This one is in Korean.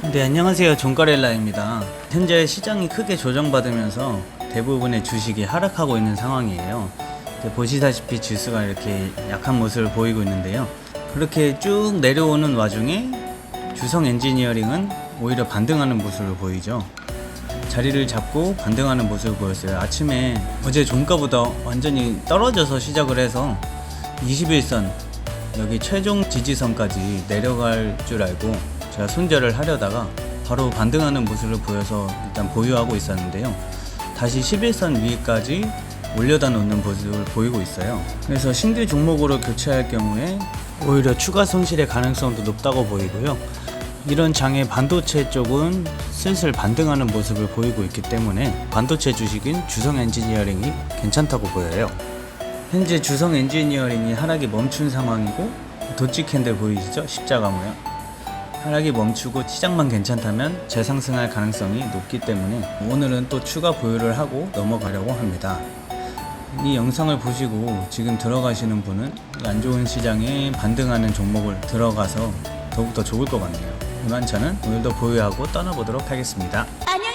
네 안녕하세요. 존가렐라입니다. 현재 시장이 크게 조정받으면서 대부분의 주식이 하락하고 있는 상황이에요. 보시다시피 지수가 이렇게 약한 모습을 보이고 있는데요. 그렇게 쭉 내려오는 와중에 주성 엔지니어링은 오히려 반등하는 모습을 보이죠. 자리를 잡고 반등하는 모습을 보였어요. 아침에 어제 종가보다 완전히 떨어져서 시작을 해서 21선 여기 최종 지지선까지 내려갈 줄 알고 제가 손절을 하려다가 바로 반등하는 모습을 보여서 일단 보유하고 있었는데요. 다시 11선 위까지 올려다 놓는 모습을 보이고 있어요. 그래서 신규 종목으로 교체할 경우에 오히려 추가 손실의 가능성도 높다고 보이고요. 이런 장의 반도체 쪽은 슬슬 반등하는 모습을 보이고 있기 때문에 반도체 주식인 주성 엔지니어링이 괜찮다고 보여요. 현재 주성 엔지니어링이 하락이 멈춘 상황이고 도치 캔들 보이시죠? 십자가 모양. 하락이 멈추고 시장만 괜찮다면 재상승할 가능성이 높기 때문에 오늘은 또 추가 보유를 하고 넘어가려고 합니다. 이 영상을 보시고 지금 들어가시는 분은 안 좋은 시장에 반등하는 종목을 들어가서 더욱더 좋을 것 같네요. 이만 저는 오늘도 보유하고 떠나보도록 하겠습니다. 안녕